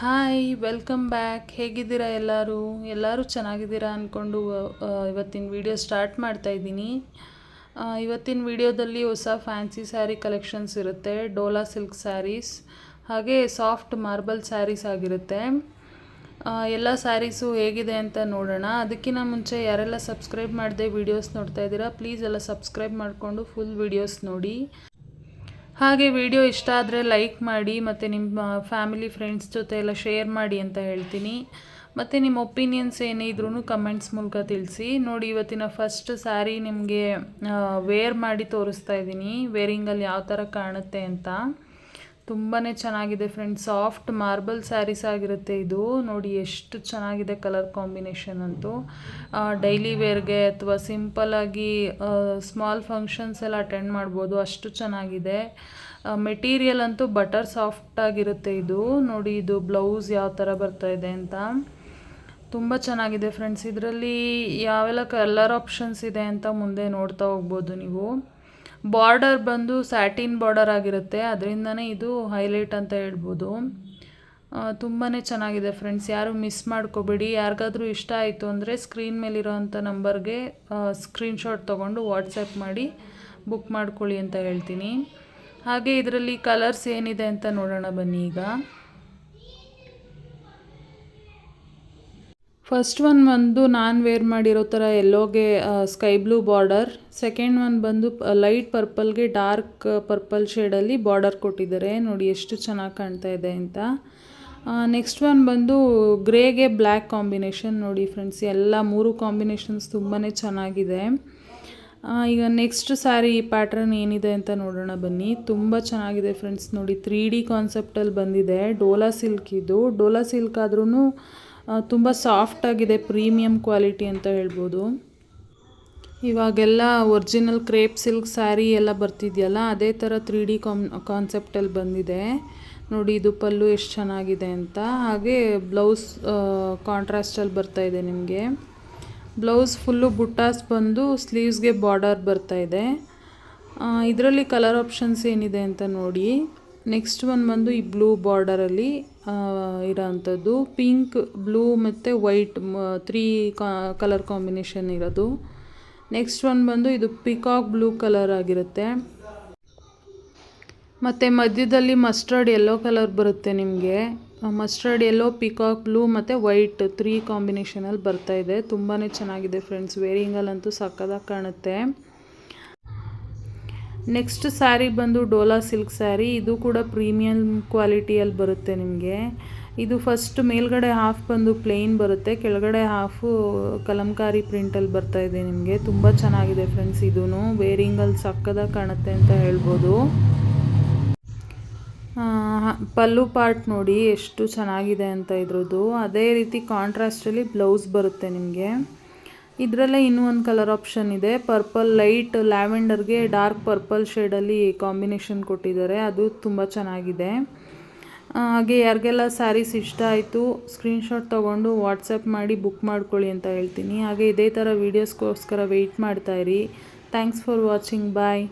Hi welcome back ಹೇಗಿದ್ದೀರಾ ಎಲ್ಲರೂ? ಎಲ್ಲರೂ ಚೆನ್ನಾಗಿದ್ದೀರಾ ಅಂದ್ಕೊಂಡು ಇವತ್ತಿನ ವಿಡಿಯೋ ಸ್ಟಾರ್ಟ್ ಮಾಡ್ತಾ ಇದ್ದೀನಿ. ಇವತ್ತಿನ ವಿಡಿಯೋದಲ್ಲಿ ಹೊಸ ಫ್ಯಾನ್ಸಿ ಸ್ಯಾರಿ ಕಲೆಕ್ಷನ್ಸ್ ಇರುತ್ತೆ. ಡೋಲಾ ಸಿಲ್ಕ್ ಸ್ಯಾರೀಸ್ ಹಾಗೆ ಸಾಫ್ಟ್ ಮಾರ್ಬಲ್ ಸ್ಯಾರೀಸ್ ಆಗಿರುತ್ತೆ. ಎಲ್ಲ ಸ್ಯಾರೀಸು ಹೇಗಿದೆ ಅಂತ ನೋಡೋಣ. ಅದಕ್ಕಿಂತ ಮುಂಚೆ ಯಾರೆಲ್ಲ ಸಬ್ಸ್ಕ್ರೈಬ್ ಮಾಡದೆ ವೀಡಿಯೋಸ್ ನೋಡ್ತಾ ಇದ್ದೀರಾ ಪ್ಲೀಸ್ ಎಲ್ಲ ಸಬ್ಸ್ಕ್ರೈಬ್ ಮಾಡಿಕೊಂಡು ಫುಲ್ ವೀಡಿಯೋಸ್ ನೋಡಿ. ಹಾಗೆ ವಿಡಿಯೋ ಇಷ್ಟ ಆದರೆ ಲೈಕ್ ಮಾಡಿ ಮತ್ತು ನಿಮ್ಮ ಫ್ಯಾಮಿಲಿ ಫ್ರೆಂಡ್ಸ್ ಜೊತೆ ಎಲ್ಲ ಶೇರ್ ಮಾಡಿ ಅಂತ ಹೇಳ್ತೀನಿ. ಮತ್ತು ನಿಮ್ಮ ಒಪಿನಿಯನ್ಸ್ ಏನೇ ಇದ್ರೂ ಕಮೆಂಟ್ಸ್ ಮೂಲಕ ತಿಳಿಸಿ. ನೋಡಿ, ಇವತ್ತಿನ ಫಸ್ಟ್ ಸ್ಯಾರಿ ನಿಮಗೆ ವೇರ್ ಮಾಡಿ ತೋರಿಸ್ತಾ ಇದ್ದೀನಿ. ವೇರಿಂಗಲ್ಲಿ ಯಾವ ಥರ ಕಾಣುತ್ತೆ ಅಂತ. ತುಂಬಾ ಚೆನ್ನಾಗಿದೆ ಫ್ರೆಂಡ್ಸ್ ಸಾಫ್ಟ್ ಮಾರ್ಬಲ್ ಸ್ಯಾರೀಸ್ ಆಗಿರುತ್ತೆ ಇದು. ನೋಡಿ ಎಷ್ಟು ಚೆನ್ನಾಗಿದೆ ಕಲರ್ ಕಾಂಬಿನೇಷನ್ ಅಂತೂ. ಡೈಲಿ ವೇರ್ಗೆ ಅಥವಾ ಸಿಂಪಲ್ಲಾಗಿ ಸ್ಮಾಲ್ ಫಂಕ್ಷನ್ಸ್ ಎಲ್ಲ ಅಟೆಂಡ್ ಮಾಡ್ಬೋದು. ಅಷ್ಟು ಚೆನ್ನಾಗಿದೆ. ಮೆಟೀರಿಯಲ್ ಅಂತೂ ಬಟರ್ ಸಾಫ್ಟ್ ಆಗಿರುತ್ತೆ ಇದು. ನೋಡಿ ಇದು ಬ್ಲೌಸ್ ಯಾವ ಥರ ಬರ್ತಾ ಇದೆ ಅಂತ. ತುಂಬ ಚೆನ್ನಾಗಿದೆ ಫ್ರೆಂಡ್ಸ್ ಇದರಲ್ಲಿ ಯಾವೆಲ್ಲ ಕಲರ್ ಆಪ್ಷನ್ಸ್ ಇದೆ ಅಂತ ಮುಂದೆ ನೋಡ್ತಾ ಹೋಗ್ಬೋದು ನೀವು. ಬಾರ್ಡರ್ ಬಂದು ಸ್ಯಾಟಿನ್ ಬಾರ್ಡರ್ ಆಗಿರುತ್ತೆ, ಅದರಿಂದನೇ ಇದು ಹೈಲೈಟ್ ಅಂತ ಹೇಳ್ಬೋದು. ತುಂಬಾ ಚೆನ್ನಾಗಿದೆ ಫ್ರೆಂಡ್ಸ್, ಯಾರು ಮಿಸ್ ಮಾಡ್ಕೋಬೇಡಿ. ಯಾರಿಗಾದ್ರೂ ಇಷ್ಟ ಆಯಿತು ಅಂದರೆ ಸ್ಕ್ರೀನ್ ಮೇಲಿರೋವಂಥ ನಂಬರ್ಗೆ ಸ್ಕ್ರೀನ್ಶಾಟ್ ತೊಗೊಂಡು ವಾಟ್ಸಪ್ ಮಾಡಿ ಬುಕ್ ಮಾಡ್ಕೊಳ್ಳಿ ಅಂತ ಹೇಳ್ತೀನಿ. ಹಾಗೆ ಇದರಲ್ಲಿ ಕಲರ್ಸ್ ಏನಿದೆ ಅಂತ ನೋಡೋಣ ಬನ್ನಿ ಈಗ. ಫಸ್ಟ್ ಒನ್ ಬಂದು ನಾನು ವೇರ್ ಮಾಡಿರೋ ಥರ ಎಲ್ಲೋಗೆ sky blue border second one ಬಂದು ಲೈಟ್ ಪರ್ಪಲ್ಗೆ ಡಾರ್ಕ್ ಪರ್ಪಲ್ ಶೇಡಲ್ಲಿ ಬಾರ್ಡರ್ ಕೊಟ್ಟಿದ್ದಾರೆ. ನೋಡಿ ಎಷ್ಟು ಚೆನ್ನಾಗಿ ಕಾಣ್ತಾ ಇದೆ ಅಂತ. ನೆಕ್ಸ್ಟ್ ಒನ್ ಬಂದು ಗ್ರೇಗೆ ಬ್ಲ್ಯಾಕ್ ಕಾಂಬಿನೇಷನ್ ನೋಡಿ ಫ್ರೆಂಡ್ಸ್ ಎಲ್ಲ ಮೂರು ಕಾಂಬಿನೇಷನ್ಸ್ ತುಂಬಾ ಚೆನ್ನಾಗಿದೆ. ಈಗ ನೆಕ್ಸ್ಟ್ ಸ್ಯಾರಿ ಪ್ಯಾಟ್ರನ್ ಏನಿದೆ ಅಂತ ನೋಡೋಣ ಬನ್ನಿ. ತುಂಬ ಚೆನ್ನಾಗಿದೆ ಫ್ರೆಂಡ್ಸ್ ನೋಡಿ ತ್ರೀ ಡಿ ಕಾನ್ಸೆಪ್ಟಲ್ಲಿ ಬಂದಿದೆ. ಡೋಲಾ ಸಿಲ್ಕ್ ಇದು. ಡೋಲಾ ಸಿಲ್ಕ್ ಆದ್ರೂ ತುಂಬ ಸಾಫ್ಟ್ ಆಗಿದೆ ಪ್ರೀಮಿಯಂ ಕ್ವಾಲಿಟಿ ಅಂತ ಹೇಳ್ಬೋದು. ಇವಾಗೆಲ್ಲ ಒರಿಜಿನಲ್ ಕ್ರೇಪ್ ಸಿಲ್ಕ್ ಸ್ಯಾರಿ ಎಲ್ಲ ಬರ್ತಿದೆಯಲ್ಲ, ಅದೇ ಥರ ತ್ರೀ ಡಿ ಕಾನ್ ಕಾನ್ಸೆಪ್ಟಲ್ಲಿ ಬಂದಿದೆ. ನೋಡಿ, ಇದು ಪಲ್ಲು ಎಷ್ಟು ಚೆನ್ನಾಗಿದೆ ಅಂತ. ಹಾಗೆ ಬ್ಲೌಸ್ ಕಾಂಟ್ರಾಸ್ಟಲ್ಲಿ ಬರ್ತಾ ಇದೆ ನಿಮಗೆ. ಬ್ಲೌಸ್ ಫುಲ್ಲು ಬುಟ್ಟಾಸ್ ಬಂದು ಸ್ಲೀವ್ಸ್ಗೆ ಬಾರ್ಡರ್ ಬರ್ತಾ ಇದೆ. ಇದರಲ್ಲಿ ಕಲರ್ ಆಪ್ಷನ್ಸ್ ಏನಿದೆ ಅಂತ ನೋಡಿ. ನೆಕ್ಸ್ಟ್ ಒನ್ ಬಂದು ಈ ಬ್ಲೂ ಬಾರ್ಡರಲ್ಲಿ ಇರೋವಂಥದ್ದು ಪಿಂಕ್ ಬ್ಲೂ ಮತ್ತು ವೈಟ್ ತ್ರೀ ಕಲರ್ ಕಾಂಬಿನೇಷನ್ ಇರೋದು. ನೆಕ್ಸ್ಟ್ ಒನ್ ಬಂದು ಇದು ಪಿಕಾಕ್ ಬ್ಲೂ ಕಲರ್ ಆಗಿರುತ್ತೆ. ಮತ್ತು ಮಧ್ಯದಲ್ಲಿ ಮಸ್ಟರ್ಡ್ ಯೆಲ್ಲೋ ಕಲರ್ ಬರುತ್ತೆ ನಿಮಗೆ. ಮಸ್ಟರ್ಡ್ ಯೆಲ್ಲೋ ಪಿಕಾಕ್ ಬ್ಲೂ ಮತ್ತು ವೈಟ್ ತ್ರೀ ಕಾಂಬಿನೇಷನಲ್ಲಿ ಬರ್ತಾ ಇದೆ. ತುಂಬಾ ಚೆನ್ನಾಗಿದೆ ಫ್ರೆಂಡ್ಸ್ ವೇರಿಂಗಲ್ಲಂತೂ ಸಕ್ಕದಾಗಿ ಕಾಣುತ್ತೆ. ನೆಕ್ಸ್ಟ್ ಸ್ಯಾರಿ ಬಂದು ಡೋಲಾ ಸಿಲ್ಕ್ ಸ್ಯಾರಿ ಇದು ಕೂಡ ಪ್ರೀಮಿಯಂ ಕ್ವಾಲಿಟಿಯಲ್ಲಿ ಬರುತ್ತೆ ನಿಮಗೆ. ಇದು ಫಸ್ಟ್ ಮೇಲ್ಗಡೆ ಹಾಫ್ ಬಂದು ಪ್ಲೇನ್ ಬರುತ್ತೆ. ಕೆಳಗಡೆ ಹಾಫು ಕಲಂಕಾರಿ ಪ್ರಿಂಟಲ್ಲಿ ಬರ್ತಾ ಇದೆ ನಿಮಗೆ. ತುಂಬ ಚೆನ್ನಾಗಿದೆ ಫ್ರೆಂಡ್ಸ್ ಇದೂ ವೇರಿಂಗಲ್ಲಿ ಸಕ್ಕದಾಗ ಕಾಣುತ್ತೆ ಅಂತ ಹೇಳ್ಬೋದು. ಪಲ್ಲು ಪಾರ್ಟ್ ನೋಡಿ ಎಷ್ಟು ಚೆನ್ನಾಗಿದೆ ಅಂತ ಇದ್ರದ್ದು. ಅದೇ ರೀತಿ ಕಾಂಟ್ರಾಸ್ಟಲ್ಲಿ ಬ್ಲೌಸ್ ಬರುತ್ತೆ ನಿಮಗೆ. ಇದರಲ್ಲೇ ಇನ್ನೂ ಒಂದು ಕಲರ್ ಆಪ್ಷನ್ ಇದೆ. ಪರ್ಪಲ್ ಲೈಟ್ ಲ್ಯಾವೆಂಡರ್ಗೆ ಡಾರ್ಕ್ ಪರ್ಪಲ್ ಶೇಡಲ್ಲಿ ಕಾಂಬಿನೇಷನ್ ಕೊಟ್ಟಿದ್ದಾರೆ. ಅದು ತುಂಬ ಚೆನ್ನಾಗಿದೆ. ಹಾಗೆ ಯಾರಿಗೆಲ್ಲ ಸ್ಯಾರೀಸ್ ಇಷ್ಟ ಆಯಿತು ಸ್ಕ್ರೀನ್ಶಾಟ್ ತೊಗೊಂಡು ವಾಟ್ಸಪ್ ಮಾಡಿ ಬುಕ್ ಮಾಡ್ಕೊಳ್ಳಿ ಅಂತ ಹೇಳ್ತೀನಿ. ಹಾಗೆ ಇದೇ ಥರ ವೀಡಿಯೋಸ್ಗೋಸ್ಕರ ವೆಯ್ಟ್ ಮಾಡ್ತಾಯಿರಿ ಥ್ಯಾಂಕ್ಸ್ ಫಾರ್ ವಾಚಿಂಗ್ ಬಾಯ್